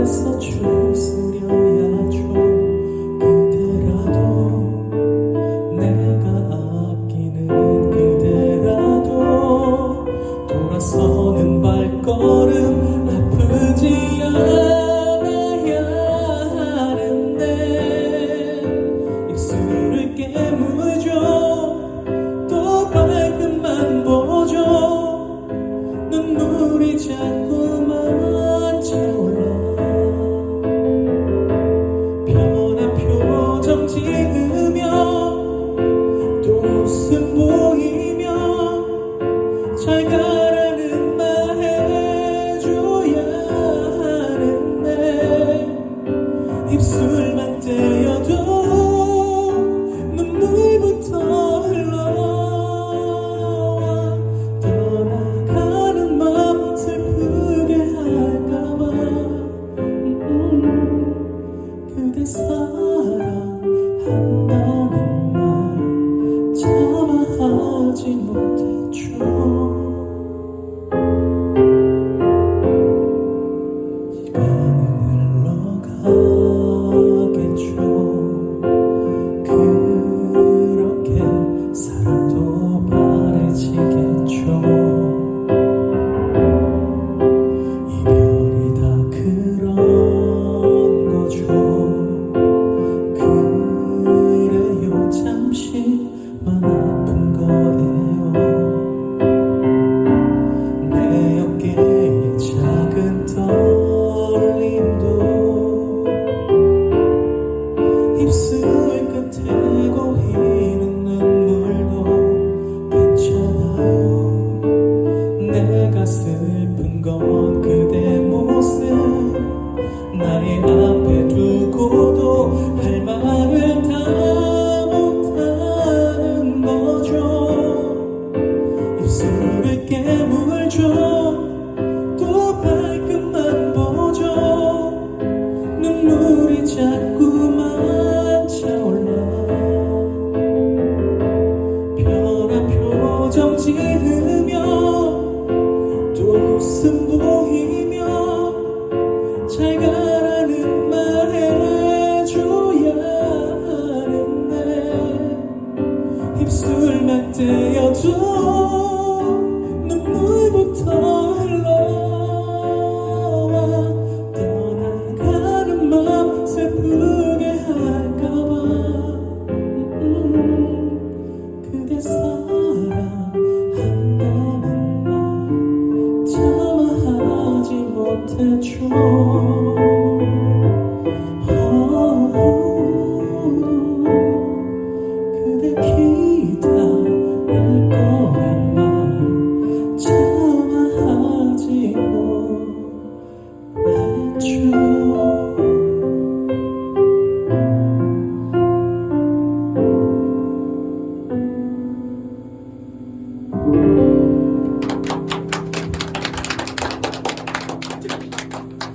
is the truth. 사랑한다는 말 참아하지 못했죠 내가 슬픈 건 그. 웃음 이며 잘 가라는 말 해줘야 하는데 입술만 떼어줘 못해줘. 그대 기다릴 거란말 참아하지 못해줘 뭐.